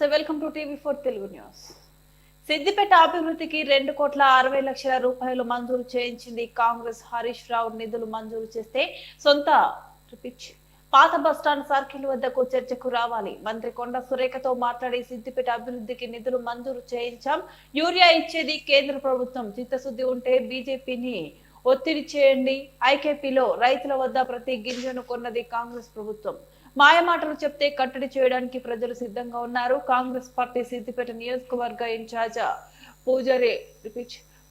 నమస్తే. Welcome to TV four Telugu news. Siddipet అభివృద్ధికి రెండు కోట్ల అరవై లక్షల రూపాయలు మంజూరు చేయించింది కాంగ్రెస్. హరీష్ రావు నిధులు మంజూరు చేస్తే సొంత రిపీట్. పాత బస్టాండ్ సర్కిల్ వద్దకు చర్చకు రావాలి. మంత్రి కొండ సురేఖతో మాట్లాడి సిద్దిపేట అభివృద్ధికి నిధులు మంజూరు చేయించాం. యూరియా ఇచ్చేది కేంద్ర ప్రభుత్వం. చిత్తశుద్ధి ఉంటే బీజేపీని ఒత్తిడి చేయండి. ఐకేపీలో రైతుల వద్ద ప్రతి గింజను కొన్నది కాంగ్రెస్ ప్రభుత్వం. మాయమాటలు చెప్తే కట్టడి చేయడానికి ప్రజలు సిద్ధంగా ఉన్నారు. కాంగ్రెస్ పార్టీ సిద్దిపేట నియోజకవర్గ ఇన్ఛార్జ్ పూజారి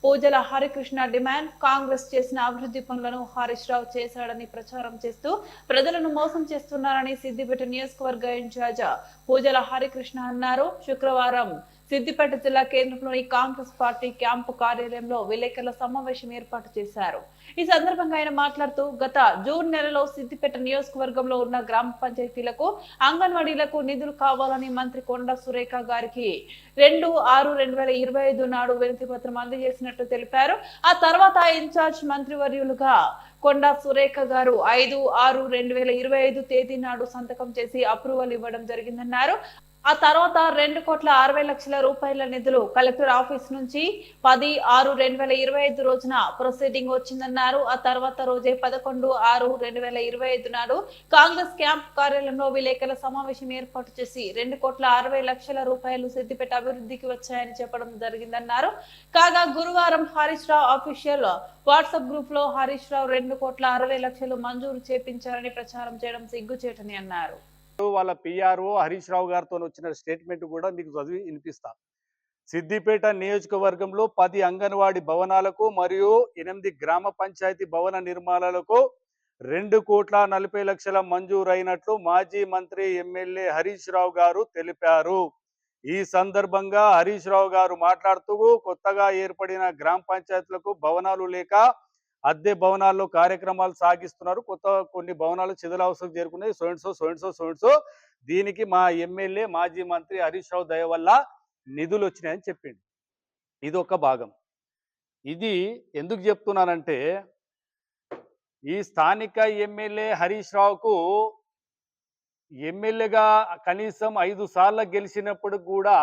పూజల హరికృష్ణ డిమాండ్ కాంగ్రెస్ చేసిన అభివృద్ధి పనులను హరీష్ రావు చేశాడని ప్రచారం చేస్తూ ప్రజలను మోసం చేస్తున్నారని సిద్దిపేట నియోజకవర్గ ఇన్ఛార్జ్ పూజల హరికృష్ణ అన్నారు. శుక్రవారం సిద్దిపేట జిల్లా కేంద్రంలోని కాంగ్రెస్ పార్టీ క్యాంపు కార్యాలయంలో విలేకరుల సమావేశం ఏర్పాటు చేశారు. ఈ సందర్భంగా ఆయన మాట్లాడుతూ గత జూన్ నెలలో సిద్దిపేట నియోజకవర్గంలో ఉన్న గ్రామ పంచాయతీలకు అంగన్వాడీలకు నిధులు కావాలని మంత్రి కొండ సురేఖ గారికి రెండు ఆరు రెండు వేల ఇరవై ఐదు నాడు వినతి పత్రం అందజేసినట్టు తెలిపారు. ఆ తర్వాత ఇన్ఛార్జ్ మంత్రివర్యులుగా కొండా సురేఖ గారు ఐదు ఆరు రెండు వేల ఇరవై ఐదు తేదీ నాడు సంతకం చేసి అప్రూవల్ ఇవ్వడం జరిగిందన్నారు. ఆ తర్వాత రెండు కోట్ల అరవై లక్షల రూపాయల నిధులు కలెక్టర్ ఆఫీస్ నుంచి పది ఆరు రెండు వేల ఇరవై ఐదు రోజున ప్రొసీడింగ్ వచ్చిందన్నారు. ఆ తర్వాత రోజే పదకొండు ఆరు రెండు వేల ఇరవై ఐదు నాడు కాంగ్రెస్ క్యాంప్ కార్యాలయంలో విలేకరుల సమావేశం ఏర్పాటు చేసి రెండు కోట్ల అరవై లక్షల రూపాయలు సిద్దిపేట అభివృద్ధికి వచ్చాయని చెప్పడం జరిగిందన్నారు. కాగా గురువారం హరీష్ రావు అఫీషియల్ వాట్సాప్ గ్రూప్లో హరీష్ రావు రెండు కోట్ల అరవై లక్షలు మంజూరు చేపించారని ప్రచారం చేయడం సిగ్గుచేటని అన్నారు. వాళ్ళ పిఆర్ఓ హరీష్ రావు గారితో వచ్చిన స్టేట్మెంట్ కూడా మీకు చదివి వినిపిస్తా. సిద్దిపేట నియోజకవర్గంలో పది అంగన్వాడీ భవనాలకు మరియు ఎనిమిది గ్రామ పంచాయతీ భవన నిర్మాణాలకు రెండు కోట్ల నలభై లక్షల మంజూరైనట్లు మాజీ మంత్రి ఎమ్మెల్యే హరీష్ రావు గారు తెలిపారు. ఈ సందర్భంగా హరీష్ రావు గారు మాట్లాడుతూ కొత్తగా ఏర్పడిన గ్రామ పంచాయతీలకు భవనాలు లేక అద్దె భవనాల్లో కార్యక్రమాలు సాగిస్తున్నారు. కొత్త కొన్ని భవనాలు చిదలవసరం చేరుకున్నాయి. సోయిన్సో సోయిన్సో సోయిన్సో దీనికి మా ఎమ్మెల్యే మాజీ మంత్రి హరీష్ రావు దయ వల్ల నిధులు వచ్చినాయని చెప్పిండు. ఇది ఒక భాగం. ఇది ఎందుకు చెప్తున్నానంటే ఈ స్థానిక ఎమ్మెల్యే హరీష్ రావుకు ఎమ్మెల్యేగా కనీసం ఐదు సార్లు గెలిచినప్పుడు కూడా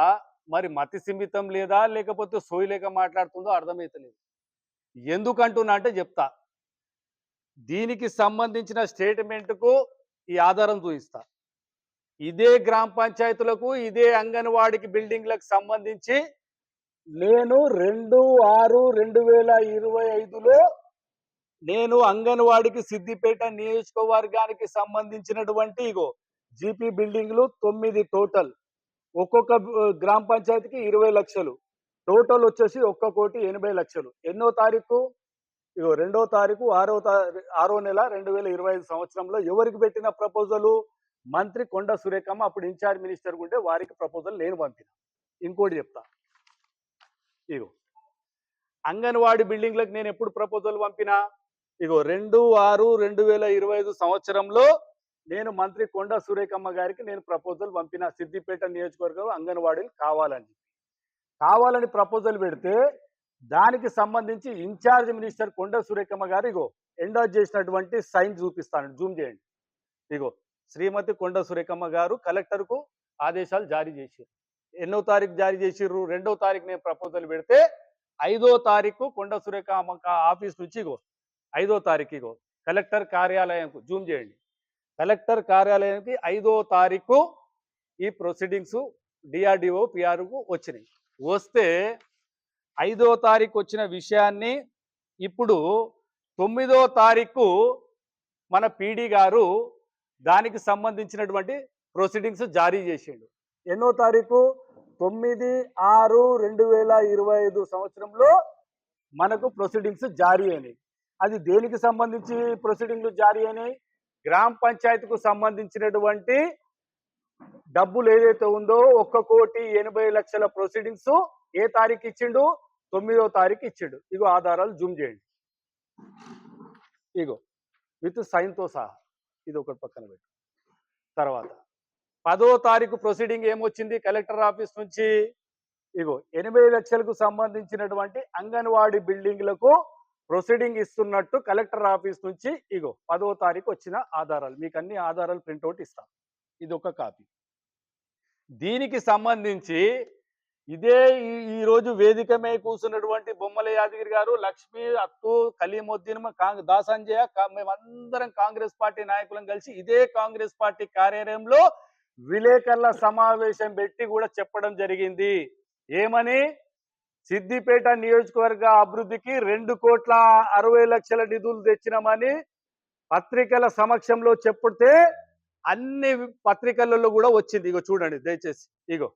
మరి మతి సిమితం లేదా లేకపోతే సోయి లేక మాట్లాడుతుందో అర్థమైతలేదు. ఎందుకంటున్నా అంటే చెప్తా. దీనికి సంబంధించిన స్టేట్మెంట్కు ఈ ఆధారం చూపిస్తా. ఇదే గ్రామ పంచాయతీలకు ఇదే అంగన్వాడికి బిల్డింగ్లకు సంబంధించి నేను రెండు ఆరు రెండు వేల ఇరవై ఐదులో నేను అంగన్వాడికి సిద్దిపేట నియోజకవర్గానికి సంబంధించినటువంటి ఇగో జీపీ బిల్డింగ్లు తొమ్మిది టోటల్. ఒక్కొక్క గ్రామ పంచాయతీకి ఇరవై లక్షలు. టోటల్ వచ్చేసి ఒక్క కోటి ఎనభై లక్షలు. ఎన్నో తారీఖు? ఇగో రెండో తారీఖు ఆరో తారీ ఆరో నెల రెండు వేల ఇరవై ఐదు సంవత్సరంలో ఎవరికి పెట్టిన ప్రపోజలు? మంత్రి కొండ సురేఖమ్మ అప్పుడు ఇన్ఛార్జ్ మినిస్టర్ ఉంటే వారికి ప్రపోజల్ నేను పంపిన. ఇంకోటి చెప్తా. ఇగో అంగన్వాడీ బిల్డింగ్లకు నేను ఎప్పుడు ప్రపోజల్ పంపినా? ఇగో రెండు ఆరు రెండు వేల ఇరవై ఐదు సంవత్సరంలో నేను మంత్రి కొండ సురేఖమ్మ గారికి నేను ప్రపోజల్ పంపిన. సిద్దిపేట నియోజకవర్గం అంగన్వాడీలు కావాలని. కావాలని ప్రపోజల్ పెడితే దానికి సంబంధించి ఇన్ఛార్జ్ మినిస్టర్ కొండ సురేఖమ్మ గారు ఇగో ఎండాజ్ చేసినటువంటి సైన్ చూపిస్తాను జూమ్ చేయండి. ఇగో శ్రీమతి కొండ సురేఖమ్మ గారు కలెక్టర్కు ఆదేశాలు జారీ చేశారు ఎన్నో తారీఖు జారీ చేసిర్రు రెండో తారీఖు నేను ప్రపోజల్ పెడితే ఐదో తారీఖు కొండ సురేఖమ్మ కా- ఆఫీస్ నుంచి ఇగో ఐదో తారీఖు ఇగో కలెక్టర్ కార్యాలయంకు జూమ్ చేయండి. కలెక్టర్ కార్యాలయానికి ఐదో తారీఖు ఈ ప్రొసీడింగ్స్ డిఆర్డిఓ పిఆర్కు వచ్చినాయి. వస్తే ఐదో తారీఖు వచ్చిన విషయాన్ని ఇప్పుడు తొమ్మిదో తారీఖు మన పీడీ గారు దానికి సంబంధించినటువంటి ప్రొసీడింగ్స్ జారీ చేసిండు. ఎన్నో తారీఖు? తొమ్మిది ఆరు రెండు వేల ఇరవై ఐదు సంవత్సరంలో మనకు ప్రొసీడింగ్స్ జారీ అయినాయి. అది దేనికి సంబంధించి ప్రొసీడింగ్లు జారీ అయినాయి? గ్రామ పంచాయతీకు సంబంధించినటువంటి డబ్బులు ఏదైతే ఉందో ఒక్క కోటి ఎనభై లక్షల ప్రొసీడింగ్స్ ఏ తారీఖు ఇచ్చిండు? తొమ్మిదో తారీఖు ఇచ్చిండు. ఇగో ఆధారాలు జూమ్ చేయండి. ఇగో విత్ సైన్తో సహా. ఇది ఒకటి పక్కన పెట్టు. తర్వాత పదో తారీఖు ప్రొసీడింగ్ ఏమొచ్చింది కలెక్టర్ ఆఫీస్ నుంచి? ఇగో ఎనభై లక్షలకు సంబంధించినటువంటి అంగన్వాడీ బిల్డింగ్లకు ప్రొసీడింగ్ ఇస్తున్నట్టు కలెక్టర్ ఆఫీస్ నుంచి ఇగో పదో తారీఖు వచ్చిన ఆధారాలు. మీకు అన్ని ఆధారాలు ప్రింట్అవుట్ ఇస్తాం. ఇది ఒక కాపీ. దీనికి సంబంధించి ఇదే ఈ- ఈ రోజు వేదిక మీద కూర్చున్నటువంటి బొమ్మల యాదగిరి గారు లక్ష్మి అత్తు కలీముద్దీన్ దాసంజయ మేమందరం కాంగ్రెస్ పార్టీ నాయకులను కలిసి ఇదే కాంగ్రెస్ పార్టీ కార్యాలయంలో విలేకరుల సమావేశం పెట్టి కూడా చెప్పడం జరిగింది. ఏమని? సిద్దిపేట నియోజకవర్గ అభివృద్ధికి రెండు కోట్ల అరవై లక్షల నిధులు తెచ్చినామని పత్రికల సమక్షంలో చెప్తే అన్ని పత్రికలలో కూడా వచ్చింది. ఇగో చూడండి దయచేసి. ఇగో.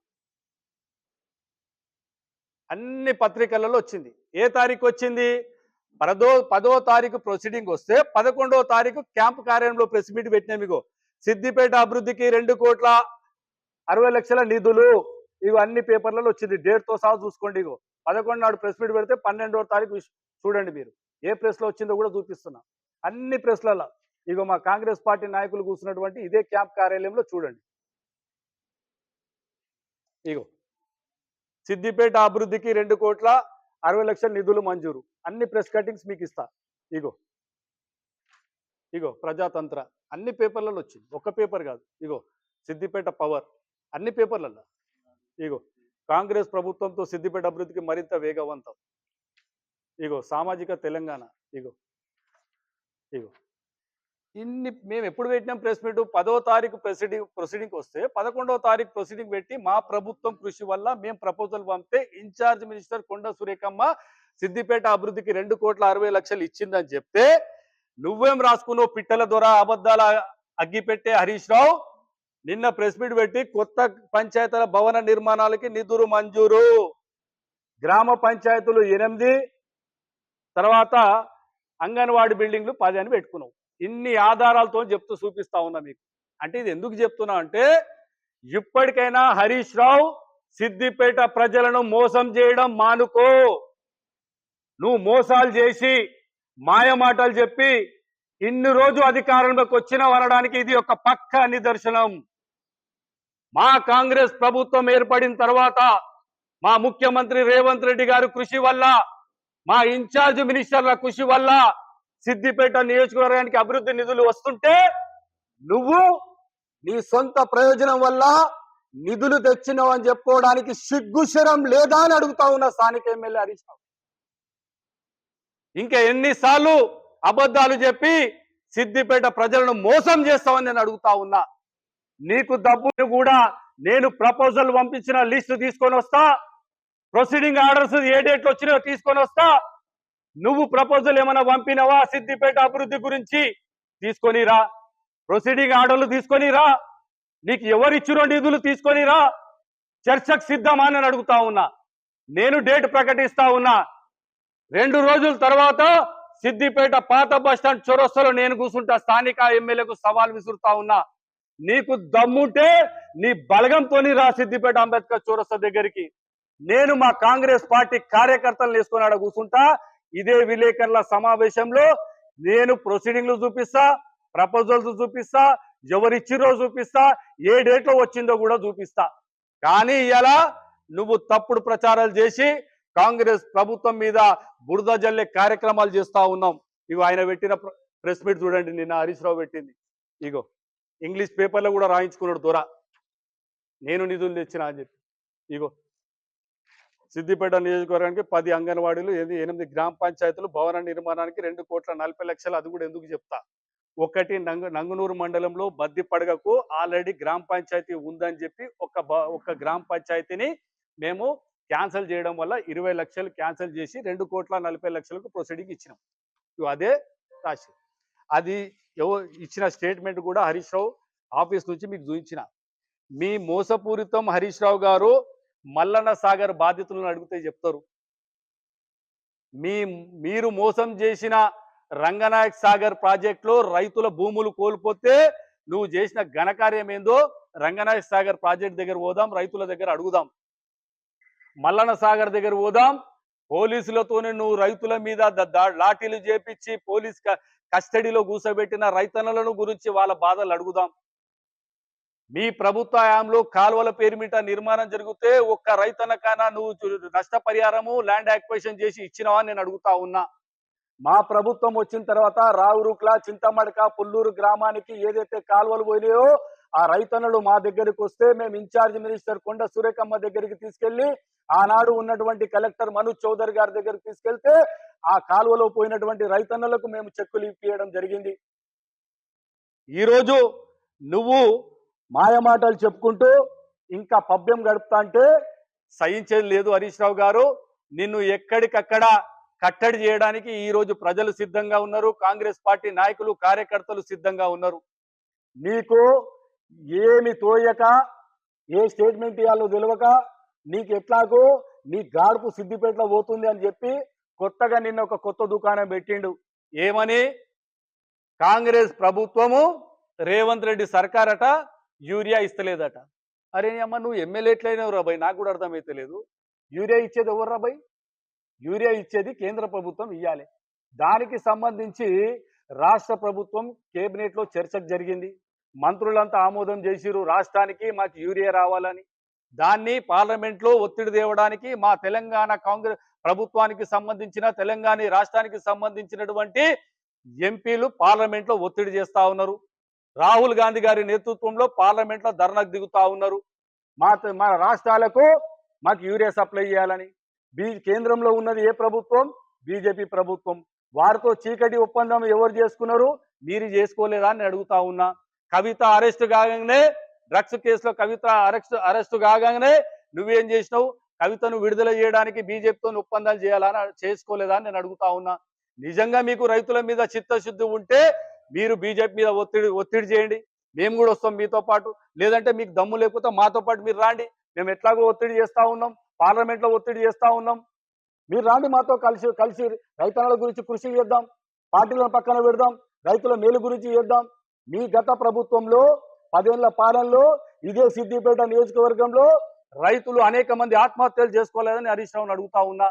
అన్ని పత్రికలలో వచ్చింది. ఏ తారీఖు వచ్చింది? పదో పదో తారీఖు ప్రొసీడింగ్ వస్తే పదకొండవ తారీఖు క్యాంప్ కార్యాలయంలో ప్రెస్ మీట్ పెట్టినాం ఇగో. సిద్దిపేట అభివృద్ధికి రెండు కోట్ల అరవై లక్షల నిధులు. ఇవి అన్ని పేపర్లలో వచ్చింది. డేట్తో సహా చూసుకోండి ఇగో. పదకొండు నాడు ప్రెస్ మీట్ పెడితే పన్నెండవ తారీఖు చూడండి మీరు. ఏ ప్రెస్లో వచ్చిందో కూడా చూపిస్తున్నా. అన్ని ప్రెస్లలో ఇగో మా కాంగ్రెస్ పార్టీ నాయకులు కూర్చున్నటువంటి ఇదే క్యాంప్ కార్యాలయంలో చూడండి. ఇగో సిద్దిపేట అభివృద్ధికి రెండు కోట్ల అరవై లక్షల నిధులు మంజూరు. అన్ని ప్రెస్ కటింగ్స్ మీకు ఇస్తా. ఇగో. ఇగో ప్రజాతంత్ర. అన్ని పేపర్లలో వచ్చింది. ఒక్క పేపర్ కాదు. ఇగో సిద్దిపేట పవర్. అన్ని పేపర్లలో ఇగో కాంగ్రెస్ ప్రభుత్వంతో సిద్దిపేట అభివృద్ధికి మరింత వేగవంతం. ఇగో సామాజిక తెలంగాణ. ఇగో. ఇగో. ఇన్ని మేము ఎప్పుడు పెట్టినాం ప్రెస్ మీట్? పదో తారీఖు ప్రొసీడింగ్ ప్రొసీడింగ్ వస్తే పదకొండవ తారీఖు ప్రొసీడింగ్ పెట్టి మా ప్రభుత్వం కృషి వల్ల మేము ప్రపోజల్ పంపితే ఇన్ఛార్జ్ మినిస్టర్ కొండ సురేఖమ్మ సిద్దిపేట అభివృద్ధికి రెండు కోట్ల అరవై లక్షలు ఇచ్చిందని చెప్తే నువ్వేం రాసుకున్నావు? పిట్టల ద్వారా అబద్ధాల అగ్గిపెట్టే హరీష్ రావు. నిన్న ప్రెస్ మీట్ పెట్టి కొత్త పంచాయతీల భవన నిర్మాణాలకి నిధులు మంజూరు. గ్రామ పంచాయతీలు ఎనిమిది తర్వాత అంగన్వాడీ బిల్డింగ్లు పది అని పెట్టుకున్నావు ఇన్ని ఆధారాలతో చెప్తూ చూపిస్తా ఉన్నా మీకు. అంటే ఇది ఎందుకు చెప్తున్నా అంటే ఇప్పటికైనా హరీష్ రావు సిద్దిపేట ప్రజలను మోసం చేయడం మానుకో. నువ్వు మోసాలు చేసి మాయమాటలు చెప్పి ఇన్ని రోజు అధికారంలోకి వచ్చిన అనడానికి ఇది ఒక పక్క నిదర్శనం. మా కాంగ్రెస్ ప్రభుత్వం ఏర్పడిన తర్వాత మా ముఖ్యమంత్రి రేవంత్ రెడ్డి గారు కృషి వల్ల మా ఇన్ఛార్జ్ మినిస్టర్ల కృషి వల్ల సిద్దిపేట నియోజకవర్గానికి అభివృద్ధి నిధులు వస్తుంటే నువ్వు నీ సొంత ప్రయోజనం వల్ల నిధులు తెచ్చినావు అని చెప్పుకోవడానికి సిగ్గుశరం లేదా అని అడుగుతా ఉన్న స్థానిక ఎమ్మెల్యే హరీష్ రావు. ఇంకా ఎన్నిసార్లు అబద్ధాలు చెప్పి సిద్దిపేట ప్రజలను మోసం చేస్తావని నేను అడుగుతా ఉన్నా. నీకు డబ్బును కూడా నేను ప్రపోజల్ పంపించిన లిస్టు తీసుకొని వస్తా. ప్రొసీడింగ్ ఆర్డర్స్ ఏ డేట్లు వచ్చినాయో తీసుకొని వస్తా. నువ్వు ప్రపోజల్ ఏమైనా పంపినవా? సిద్దిపేట అభివృద్ధి గురించి తీసుకొని రా. ప్రొసీడింగ్ ఆర్డర్లు తీసుకొని రా. నీకు ఎవరిచ్చిరో నిధులు తీసుకొని రా. చర్చకు సిద్ధమా అని అడుగుతా ఉన్నా. నేను డేట్ ప్రకటిస్తా ఉన్నా. రెండు రోజుల తర్వాత సిద్దిపేట పాత బస్టాండ్ చొరస్సులో నేను కూర్చుంటా. స్థానిక ఎమ్మెల్యేకు సవాల్ విసురుతా ఉన్నా. నీకు దమ్ముంటే నీ బలగంతోని రా సిద్దిపేట అంబేద్కర్ చౌరస్తా దగ్గరికి. నేను మా కాంగ్రెస్ పార్టీ కార్యకర్తలను వేసుకొని ఆడ కూర్చుంటా. ఇదే విలేకరుల సమావేశంలో నేను ప్రొసీడింగ్లు చూపిస్తా ప్రపోజల్స్ చూపిస్తా ఎవరిచ్చిరో చూపిస్తా ఏ డేట్లో వచ్చిందో కూడా చూపిస్తా. కానీ ఇలా నువ్వు తప్పుడు ప్రచారాలు చేసి కాంగ్రెస్ ప్రభుత్వం మీద బురద జల్లే కార్యక్రమాలు చేస్తా ఉన్నాం. ఇగో ఆయన పెట్టిన ప్రెస్ మీట్ చూడండి నిన్న హరీష్ రావు పెట్టింది. ఇగో ఇంగ్లీష్ పేపర్లో కూడా రాయించుకున్నాడు దూర. నేను నిధులు తెచ్చిన అని చెప్పి. ఇగో సిద్దిపేట నియోజకవర్గానికి పది అంగన్వాడీలు ఎనిమిది ఎనిమిది గ్రామ పంచాయతీలు భవన నిర్మాణానికి రెండు కోట్ల నలభై లక్షలు అది కూడా ఎందుకు చెప్తా? ఒకటి నంగ నంగునూరు మండలంలో బద్దిపడగకు ఆల్రెడీ గ్రామ పంచాయతీ ఉందని చెప్పి ఒక బ- ఒక గ్రామ పంచాయతీని మేము క్యాన్సిల్ చేయడం వల్ల ఇరవై లక్షలు క్యాన్సిల్ చేసి రెండు కోట్ల నలభై లక్షలకు ప్రొసీడింగ్ ఇచ్చినాం. అదే రాసి అది ఎవ ఇచ్చిన స్టేట్మెంట్ కూడా హరీష్ రావు ఆఫీస్ నుంచి మీకు చూపించిన. మీ మోసపూరితం హరీష్ రావు గారు మల్లన్న సాగర్ బాధితులను అడిగితే చెప్తారు. మీ మీరు మోసం చేసిన రంగనాయక్ సాగర్ ప్రాజెక్టులో రైతుల భూములు కోల్పోతే నువ్వు చేసిన ఘనకార్యం ఏందో రంగనాయక్ సాగర్ ప్రాజెక్ట్ దగ్గర పోదాం రైతుల దగ్గర అడుగుదాం. మల్లన్న సాగర్ దగ్గర పోదాం పోలీసులతోనే నువ్వు రైతుల మీద లాఠీలు చేపించి పోలీస్ కస్టడీలో కూసబెట్టిన రైతన్నలను గురించి వాళ్ళ బాధలు అడుగుదాం. మీ ప్రభుత్వ హయాంలో కాలువల పేరు మీద నిర్మాణం జరిగితే ఒక్క రైతనకైనా నువ్వు నష్టపరిహారము ల్యాండ్ యాక్వేషన్ చేసి ఇచ్చినావా నేను అడుగుతా ఉన్నా. మా ప్రభుత్వం వచ్చిన తర్వాత రావురుక్ల చింతమడక పుల్లూరు గ్రామానికి ఏదైతే కాలువలు పోయినాయో ఆ రైతన్నలు మా దగ్గరికి వస్తే మేము ఇన్ఛార్జ్ మినిస్టర్ కొండ సురేఖమ్మ దగ్గరికి తీసుకెళ్ళి ఆనాడు ఉన్నటువంటి కలెక్టర్ మనోజ్ చౌదరి గారి దగ్గరికి తీసుకెళ్తే ఆ కాలువలో పోయినటువంటి రైతన్నలకు మేము చెక్కులు ఇప్పియడం జరిగింది. ఈరోజు నువ్వు మాయమాటలు చెప్పుకుంటూ ఇంకా పబ్బం గడుపుతా అంటే సహించేది లేదు హరీష్ రావు గారు. నిన్ను ఎక్కడికక్కడ కట్టడి చేయడానికి ఈ రోజు ప్రజలు సిద్ధంగా ఉన్నారు. కాంగ్రెస్ పార్టీ నాయకులు కార్యకర్తలు సిద్ధంగా ఉన్నారు. నీకు ఏమి తోయక ఏ స్టేట్మెంట్ ఇవ్వాలో తెలియక నీకు ఎట్లాగో నీ గాడుపు సిద్దిపేటలో పోతుంది అని చెప్పి కొత్తగా నిన్న ఒక కొత్త దుకాణం పెట్టిండు. ఏమని? కాంగ్రెస్ ప్రభుత్వము రేవంత్ రెడ్డి సర్కారట యూరియా ఇస్తలేదట. అరే అమ్మ నువ్వు ఎమ్మెల్యే ఎట్లయినావు రాబాయ్ నాకు కూడా అర్థమైతే లేదు యూరియా ఇచ్చేది ఎవరు రాబాయ్ యూరియా ఇచ్చేది కేంద్ర ప్రభుత్వం ఇవ్వాలి దానికి సంబంధించి రాష్ట్ర ప్రభుత్వం కేబినెట్లో చర్చ చర్చకు జరిగింది. మంత్రులంతా ఆమోదం చేసిరు రాష్ట్రానికి మాకు యూరియా రావాలని. దాన్ని పార్లమెంట్లో ఒత్తిడి తేవడానికి మా తెలంగాణ కాంగ్రెస్ ప్రభుత్వానికి సంబంధించిన తెలంగాణ రాష్ట్రానికి సంబంధించినటువంటి ఎంపీలు పార్లమెంట్లో ఒత్తిడి చేస్తా ఉన్నారు. రాహుల్ గాంధీ గారి నేతృత్వంలో పార్లమెంట్లో ధర్నాకు దిగుతా ఉన్నారు. మా మన మా రాష్ట్రాలకు మాకు యూరియా సప్లై చేయాలని. బీ కేంద్రంలో ఉన్నది ఏ ప్రభుత్వం? బీజేపీ ప్రభుత్వం. వారితో చీకటి ఒప్పందం ఎవరు చేసుకున్నారు? మీరు చేసుకోలేదా అని అడుగుతా ఉన్నా. కవిత అరెస్ట్ కాగానే డ్రగ్స్ కేసులో కవిత అరెస్ట్ అరెస్ట్ కాగానే నువ్వేం చేసినావు? కవితను విడుదల చేయడానికి బీజేపీతో ఒప్పందాలు చేయాలని చేసుకోలేదా అని నేను అడుగుతా ఉన్నా. నిజంగా మీకు రైతుల మీద చిత్తశుద్ధి ఉంటే మీరు బీజేపీ మీద ఒత్తిడి ఒత్తిడి చేయండి. మేము కూడా వస్తాం మీతో పాటు. లేదంటే మీకు దమ్ము లేకపోతే మాతో పాటు మీరు రాండి. మేము ఎట్లాగో ఒత్తిడి చేస్తా ఉన్నాం. పార్లమెంట్లో ఒత్తిడి చేస్తా ఉన్నాం. మీరు రాండి మాతో కలిసి కలిసి రైతన్నల గురించి కృషి చేద్దాం. పార్టీలను పక్కన పెడదాం. రైతుల మేలు గురించి చేద్దాం. మీ గత ప్రభుత్వంలో పదేళ్ళ పాలనలో ఇదే సిద్దిపేట నియోజకవర్గంలో రైతులు అనేక మంది ఆత్మహత్యలు చేసుకోలేదని హరీష్ రావుని అడుగుతా ఉన్నా.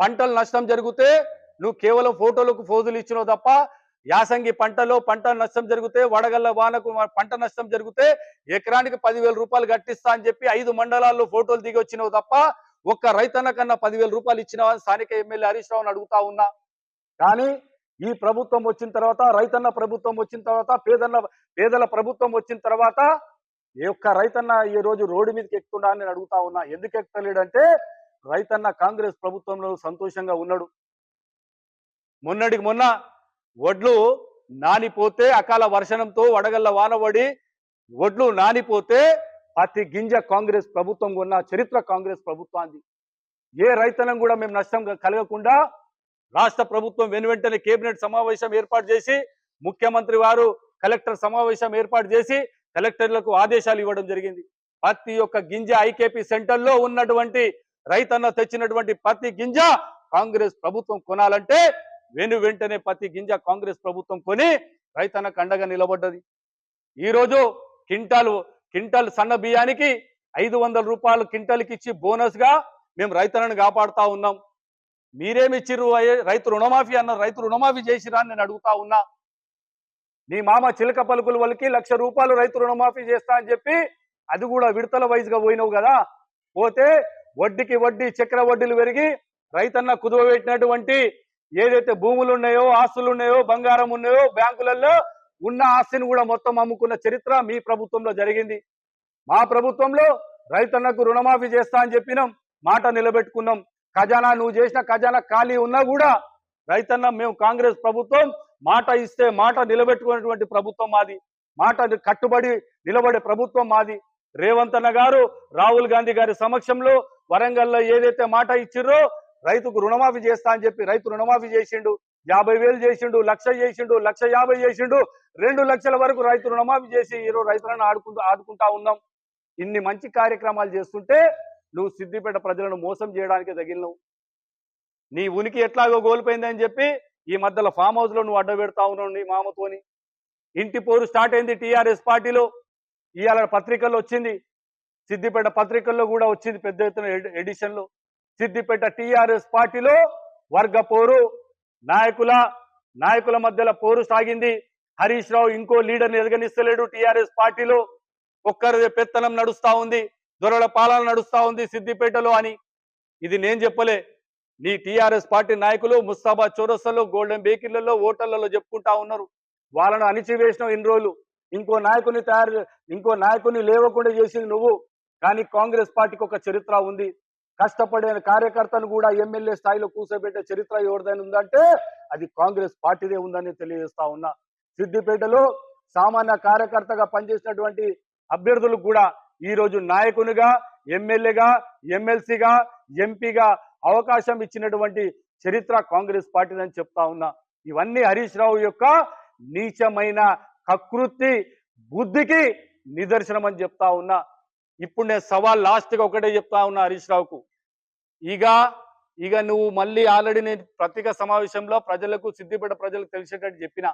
పంటలు నష్టం జరిగితే నువ్వు కేవలం ఫోటోలకు ఫోజులు ఇచ్చినావు తప్ప యాసంగి పంటలో పంట నష్టం జరిగితే వడగల్ల వానకు పంట నష్టం జరిగితే ఎకరానికి పదివేల రూపాయలు కట్టిస్తా అని చెప్పి ఐదు మండలాల్లో ఫోటోలు దిగి వచ్చినావు తప్ప ఒక్క రైతన్న కన్నా పదివేల రూపాయలు ఇచ్చినావు అని స్థానిక ఎమ్మెల్యే హరీష్ రావుని అడుగుతా ఉన్నా. కానీ ఈ ప్రభుత్వం వచ్చిన తర్వాత రైతన్న ప్రభుత్వం వచ్చిన తర్వాత పేదన్న పేదల ప్రభుత్వం వచ్చిన తర్వాత ఏ ఒక్క రైతన్న ఈ రోజు రోడ్డు మీదకి ఎక్కుతున్నా అని నేను అడుగుతా ఉన్నా. ఎందుకు ఎక్కుతలేడంటే రైతన్న కాంగ్రెస్ ప్రభుత్వంలో సంతోషంగా ఉన్నాడు. మొన్నటికి మొన్న వడ్లు నానిపోతే అకాల వర్షణంతో వడగళ్ళ వానబడి వడ్లు నానిపోతే ప్రతి గింజ కాంగ్రెస్ ప్రభుత్వం ఉన్న చరిత్ర కాంగ్రెస్ ప్రభుత్వాన్ని ఏ రైతనం కూడా మేము నష్టం కలగకుండా రాష్ట్ర ప్రభుత్వం వెనువెంటనే కేబినెట్ సమావేశం ఏర్పాటు చేసి ముఖ్యమంత్రి వారు కలెక్టర్ సమావేశం ఏర్పాటు చేసి కలెక్టర్లకు ఆదేశాలు ఇవ్వడం జరిగింది. ప్రతి ఒక్క గింజ ఐకేపీ సెంటర్లో ఉన్నటువంటి రైతన్న తెచ్చినటువంటి ప్రతి గింజ కాంగ్రెస్ ప్రభుత్వం కొనాలంటే వెను వెంటనే ప్రతి గింజ కాంగ్రెస్ ప్రభుత్వం కొని రైతన్నకు అండగా నిలబడ్డది. ఈరోజు కింటాలు కింటాల్ సన్న బియ్యానికి ఐదు వందల రూపాయలు కింటాల్కి ఇచ్చి బోనస్గా మేము రైతులను కాపాడుతా ఉన్నాం. మీరేమిచ్చిర్రు అయ్యే రైతు రుణమాఫీ అన్న రైతు రుణమాఫీ చేసిరా నేను అడుగుతా ఉన్నా. నీ మామ చిలక పలుకుల వాళ్ళకి లక్ష రూపాయలు రైతు రుణమాఫీ చేస్తా అని చెప్పి అది కూడా విడతల వయసుగా పోయినావు కదా. పోతే వడ్డీకి వడ్డీ చక్ర వడ్డీలు పెరిగి రైతన్న కుదువ పెట్టినటువంటి ఏదైతే భూములు ఉన్నాయో ఆస్తులు ఉన్నాయో బంగారం ఉన్నాయో బ్యాంకులలో ఉన్న ఆస్తిని కూడా మొత్తం అమ్ముకున్న చరిత్ర మీ ప్రభుత్వంలో జరిగింది. మా ప్రభుత్వంలో రైతన్నకు రుణమాఫీ చేస్తా అని చెప్పినాం మాట నిలబెట్టుకున్నాం. ఖజానా నువ్వు చేసిన ఖజానా ఖాళీ ఉన్నా కూడా రైతన్న మేము కాంగ్రెస్ ప్రభుత్వం మాట ఇస్తే మాట నిలబెట్టుకున్నటువంటి ప్రభుత్వం మాది. మాట కట్టుబడి నిలబడే ప్రభుత్వం మాది. రేవంత్ అన్న గారు రాహుల్ గాంధీ గారి సమక్షంలో వరంగల్లో ఏదైతే మాట ఇచ్చిర్రో రైతుకు రుణమాఫీ చేస్తా అని చెప్పి రైతు రుణమాఫీ చేసిండు యాభై వేలు చేసిండు లక్ష చేసిండు లక్ష యాభై చేసిండు రెండు లక్షల వరకు రైతు రుణమాఫీ చేసి ఈరోజు రైతులను ఆడుకుంటూ ఆదుకుంటా ఉన్నాం. ఇన్ని మంచి కార్యక్రమాలు చేస్తుంటే నువ్వు సిద్దిపేట ప్రజలను మోసం చేయడానికి తగిలినవు. నీ ఉనికి ఎట్లాగో కోల్పోయిందని చెప్పి ఈ మధ్యలో ఫామ్ హౌస్లో నువ్వు అడ్డ పెడతా ఉన్నావు నీ మామతోని. ఇంటి పోరు స్టార్ట్ అయింది టీఆర్ఎస్ పార్టీలో. ఇవాళ పత్రికల్లో వచ్చింది. సిద్దిపేట పత్రికల్లో కూడా వచ్చింది పెద్ద ఎత్తున ఎడిషన్లో సిద్దిపేట టీఆర్ఎస్ పార్టీలో వర్గ పోరు నాయకుల నాయకుల మధ్యలో పోరు సాగింది. హరీష్ రావు ఇంకో లీడర్ని ఎదగనిస్తలేడు టీఆర్ఎస్ పార్టీలో. ఒక్కరి పెత్తనం నడుస్తా ఉంది దొరల పాలన నడుస్తా ఉంది సిద్దిపేటలో అని. ఇది నేను చెప్పలే. నీ టీఆర్ఎస్ పార్టీ నాయకులు ముస్తాబాద్ చౌరస్తాలో గోల్డెన్ బేకరీలలో హోటళ్ళలో చెప్పుకుంటా ఉన్నారు. వాళ్ళను అణిచివేసిన ఇన్ని రోజులు. ఇంకో నాయకుని తయారు ఇంకో నాయకుని లేవకుండా చేసింది నువ్వు. కానీ కాంగ్రెస్ పార్టీకి ఒక చరిత్ర ఉంది. కష్టపడే కార్యకర్తను కూడా ఎమ్మెల్యే స్థాయిలో కూర్చోబెట్టే చరిత్ర ఎవరిదైనా ఉందంటే అది కాంగ్రెస్ పార్టీదే ఉందని తెలియజేస్తా ఉన్నా. సిద్దిపేటలో సామాన్య కార్యకర్తగా పనిచేసినటువంటి అభ్యర్థులు కూడా ఈ రోజు నాయకునిగా ఎమ్మెల్యేగా ఎమ్మెల్సీగా ఎంపీగా అవకాశం ఇచ్చినటువంటి చరిత్ర కాంగ్రెస్ పార్టీదని చెప్తా ఉన్నా. ఇవన్నీ హరీష్ రావు యొక్క నీచమైన కకృతి బుద్ధికి నిదర్శనం అని చెప్తా ఉన్నా. ఇప్పుడు నేను సవాల్ లాస్ట్గా ఒకటే చెప్తా ఉన్నా హరీష్ రావుకు. ఇక ఇక నువ్వు మళ్ళీ ఆల్రెడీ నేను పత్రికా సమావేశంలో ప్రజలకు సిద్దిపేట ప్రజలకు తెలిసేటట్టు చెప్పిన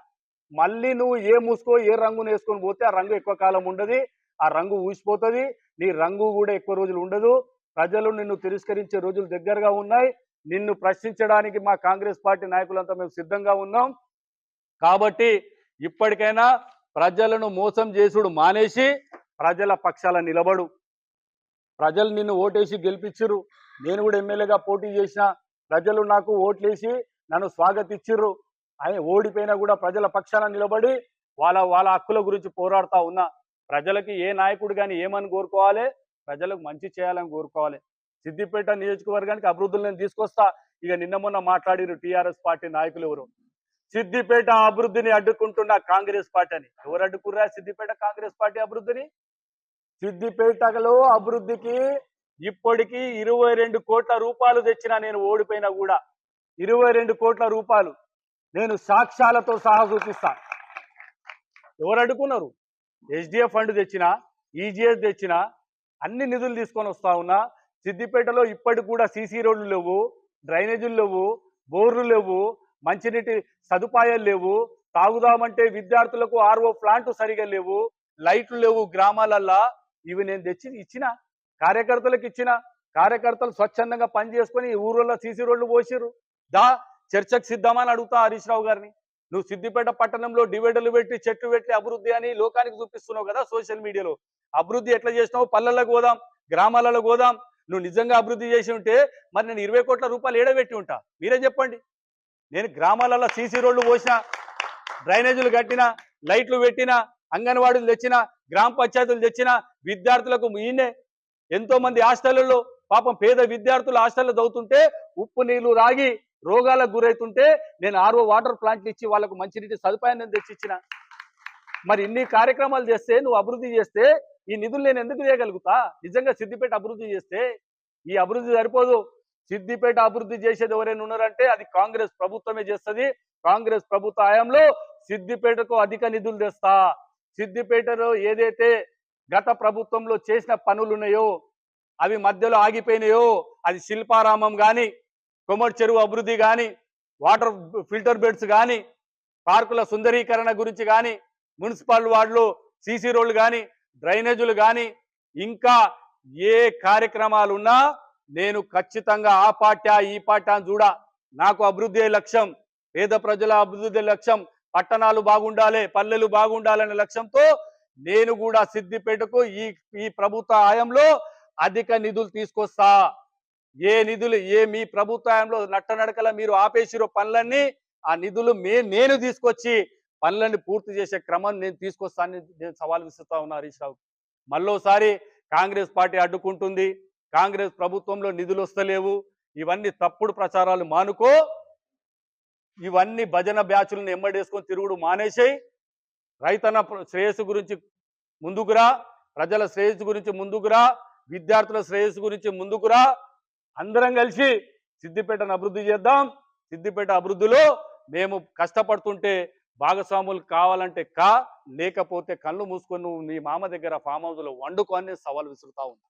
మళ్ళీ నువ్వు ఏ మూసుకో ఏ రంగును వేసుకొని పోతే ఆ రంగు ఎక్కువ కాలం ఉండదు ఆ రంగు ఊసిపోతుంది నీ రంగు కూడా ఎక్కువ రోజులు ఉండదు ప్రజలు నిన్ను తిరస్కరించే రోజులు దగ్గరగా ఉన్నాయి నిన్ను ప్రశ్నించడానికి మా కాంగ్రెస్ పార్టీ నాయకులంతా మేము సిద్ధంగా ఉన్నాం. కాబట్టి ఇప్పటికైనా ప్రజలను మోసం చేసుడు మానేసి ప్రజల పక్షాల నిలబడు. ప్రజలు నిన్ను ఓటేసి గెలిపించరు నేను కూడా ఎమ్మెల్యేగా పోటీ చేసిన ప్రజలు నాకు ఓట్లేసి నన్ను స్వాగతిచ్చిర్రు. ఆయన ఓడిపోయినా కూడా ప్రజల పక్షాన నిలబడి వాళ్ళ వాళ్ళ హక్కుల గురించి పోరాడుతా ఉన్నా. ప్రజలకి ఏ నాయకుడు కానీ ఏమని కోరుకోవాలి? ప్రజలకు మంచి చేయాలని కోరుకోవాలి. సిద్దిపేట నియోజకవర్గానికి అభివృద్ధులు నేను తీసుకొస్తా. ఇక నిన్న మొన్న మాట్లాడిరు టీఆర్ఎస్ పార్టీ నాయకులు ఎవరు? సిద్దిపేట అభివృద్ధిని అడ్డుకుంటున్న కాంగ్రెస్ పార్టీ అని. ఎవరు అడ్డుకుర్రా సిద్దిపేట కాంగ్రెస్ పార్టీ అభివృద్ధిని? సిద్దిపేటలో అభివృద్ధికి ఇప్పటికి ఇరవై రెండు కోట్ల రూపాయలు తెచ్చిన నేను ఓడిపోయినా కూడా. ఇరవై రెండు కోట్ల రూపాయలు నేను సాక్ష్యాలతో సహా చూపిస్తా. ఎవరు అడుగుకున్నారు ఎస్డిఎఫ్ ఫండ్ తెచ్చిన ఈజీఎస్ తెచ్చిన అన్ని నిధులు తీసుకొని వస్తా ఉన్నా సిద్దిపేటలో ఇప్పటికి కూడా సీసీ రోడ్లు లేవు డ్రైనేజీలు లేవు బోర్లు లేవు మంచినీటి సదుపాయాలు లేవు తాగుదామంటే విద్యార్థులకు ఆర్ఓ ప్లాంట్ సరిగా లేవు లైట్లు లేవు గ్రామాలల్లో ఇవి నేను తెచ్చి ఇచ్చిన కార్యకర్తలకు ఇచ్చిన కార్యకర్తలు స్వచ్ఛందంగా పని చేసుకొని ఊర్లలో సీసీ రోడ్లు పోసిర్రు. దా చర్చకు సిద్ధమని అడుగుతా హరీష్ రావు గారిని. నువ్వు సిద్దిపేట పట్టణంలో డివైడర్లు పెట్టి చెట్టు పెట్టి అభివృద్ధి అని లోకానికి చూపిస్తున్నావు కదా సోషల్ మీడియాలో. అభివృద్ధి ఎట్లా చేసినావు? పల్లెలకు పోదాం గ్రామాలలో పోదాం నువ్వు నిజంగా అభివృద్ధి చేసి ఉంటే మరి నేను ఇరవై కోట్ల రూపాయలు ఏడబెట్టి ఉంటా. మీరే చెప్పండి? నేను గ్రామాలలో సీసీ రోడ్లు పోసిన డ్రైనేజీలు కట్టిన లైట్లు పెట్టిన అంగన్వాడీలు తెచ్చిన గ్రామ పంచాయతీలు తెచ్చిన విద్యార్థులకు ఈయనే ఎంతో మంది హాస్టళ్ళలో పాపం పేద విద్యార్థులు హాస్టల్లో చదువుతుంటే ఉప్పు నీళ్ళు రాగి రోగాలకు గురవుతుంటే నేను ఆర్ఓ వాటర్ ప్లాంట్లు ఇచ్చి వాళ్ళకు మంచినీటి సదుపాయాన్ని తెచ్చిచ్చిన మరి ఇన్ని కార్యక్రమాలు చేస్తే నువ్వు అభివృద్ధి చేస్తే ఈ నిధులు నేను ఎందుకు చేయగలుగుతా? నిజంగా సిద్దిపేట అభివృద్ధి చేస్తే ఈ అభివృద్ధి సరిపోదు. సిద్దిపేట అభివృద్ధి చేసేది ఎవరైనా ఉన్నారంటే అది కాంగ్రెస్ ప్రభుత్వమే చేస్తుంది. కాంగ్రెస్ ప్రభుత్వ హయాంలో సిద్దిపేటకు అధిక నిధులు తెస్తా. సిద్దిపేటలో ఏదైతే గత ప్రభుత్వంలో చేసిన పనులు ఉన్నాయో అవి మధ్యలో ఆగిపోయినాయో అది శిల్పారామం కానీ కొమర్ చెరువు అభివృద్ధి కానీ వాటర్ ఫిల్టర్ బెడ్స్ కానీ పార్కుల సుందరీకరణ గురించి కానీ మున్సిపల్ వార్డులు సీసీ రోడ్లు కానీ డ్రైనేజీలు కానీ ఇంకా ఏ కార్యక్రమాలు ఉన్నా నేను ఖచ్చితంగా ఆ పాట ఈ పాట అని చూడ. నాకు అభివృద్ధి లక్ష్యం పేద ప్రజల అభివృద్ధి లక్ష్యం పట్టణాలు బాగుండాలి పల్లెలు బాగుండాలనే లక్ష్యంతో నేను కూడా సిద్దిపేటకు ఈ ఈ ప్రభుత్వ హయాంలో అధిక నిధులు తీసుకొస్తా. ఏ నిధులు ఏ మీ ప్రభుత్వ హయాంలో నట్టనడకల మీరు ఆపేసిరో పనులన్నీ ఆ నిధులు మే నేను తీసుకొచ్చి పనులన్నీ పూర్తి చేసే క్రమం నేను తీసుకొస్తానని నేను సవాల్ విసురుతా ఉన్నా హరీష్ రావు. మళ్ళోసారి కాంగ్రెస్ పార్టీ అడ్డుకుంటుంది. కాంగ్రెస్ ప్రభుత్వంలో నిధులు వస్తలేవు. ఇవన్నీ తప్పుడు ప్రచారాలు మానుకో. ఇవన్నీ భజన బ్యాచ్లను ఎమ్మడేసుకొని తిరుగుడు మానేసేయి. రైతన్న శ్రేయస్సు గురించి ముందుకురా ప్రజల శ్రేయస్సు గురించి ముందుకురా విద్యార్థుల శ్రేయస్సు గురించి ముందుకురా అందరం కలిసి సిద్దిపేటను అభివృద్ధి చేద్దాం. సిద్దిపేట అభివృద్ధిలో మేము కష్టపడుతుంటే భాగస్వాములు కావాలంటే కా లేకపోతే కళ్ళు మూసుకొని నువ్వు నీ మామ దగ్గర ఫామ్ హౌస్లో వండుకొని సవాల్ విసురుతా ఉంది